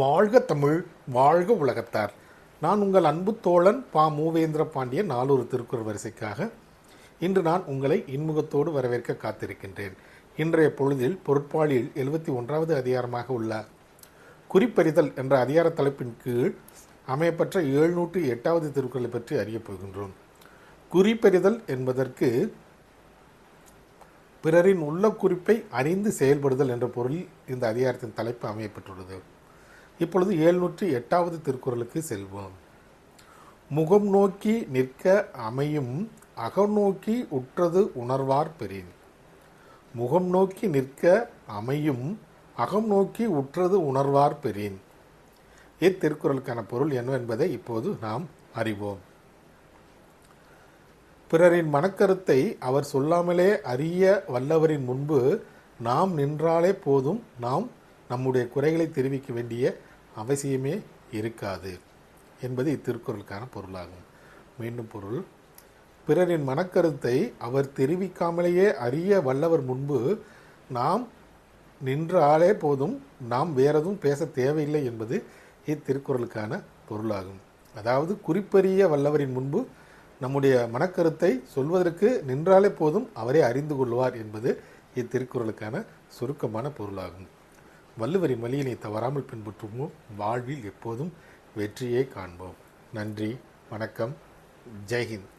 வாழ்க தமிழ் வாழ்க உலகத்தார். நான் உங்கள் அன்பு தோழன் பா. மூவேந்திர பாண்டியன் நாலூறு திருக்குறள் வரிசைக்காக இன்று நான் உங்களை இன்முகத்தோடு வரவேற்க காத்திருக்கின்றேன். இன்றைய பொழுதில் பொருட்பாளியில் எழுபத்தி ஒன்றாவது அதிகாரமாக உள்ள குறிப்பறிதல் என்ற அதிகார தலைப்பின் கீழ் அமையப்பெற்ற எழுநூற்றி எட்டாவது திருக்குறளை பற்றி அறியப் போகின்றோம். குறிப்பறிதல் என்பதற்கு பிறரின் உள்ள குறிப்பை அறிந்து செயல்படுதல் என்ற பொருளில் இந்த அதிகாரத்தின் தலைப்பு அமையப்பட்டுள்ளது இப்பொழுது எழுநூற்றி எட்டாவது திருக்குறளுக்கு செல்வோம். முகம் நோக்கி நிற்க அமையும் அகநோக்கி உற்றது உணர்வார் பெறின் முகம் நோக்கி நிற்க அமையும் அகம் நோக்கி உற்றது உணர்வார் பெறின் இத்திருக்குறளுக்கான பொருள் என்னவென்பதை இப்போது நாம் அறிவோம். பிறரின் மனக்கருத்தை அவர் சொல்லாமலே அறிய வல்லவரின் முன்பு நாம் நின்றாலே போதும் நாம் நம்முடைய குறைகளை தெரிவிக்க வேண்டிய அவசியமே இருக்காது என்பது இத்திருக்குறளுக்கான பொருளாகும். மீண்டும் பொருள். பிறரின் மனக்கருத்தை அவர் தெரிவிக்காமலேயே அறிய வல்லவர் முன்பு நாம் நின்றாலே போதும் நாம் வேறெதும் பேச தேவையில்லை என்பது இத்திருக்குறளுக்கான பொருளாகும். அதாவது குறிப்பறிய வல்லவரின் முன்பு நம்முடைய மனக்கருத்தை சொல்வதற்கு நின்றாலே போதும் அவரே அறிந்து கொள்வார் என்பது இத்திருக்குறளுக்கான சுருக்கமான பொருளாகும். வள்ளுவரின் வழியினை தவறாமல் பின்பற்றுவோம் வாழ்வில் எப்போதும் வெற்றியை காண்போம். நன்றி வணக்கம். ஜெய்ஹிந்த்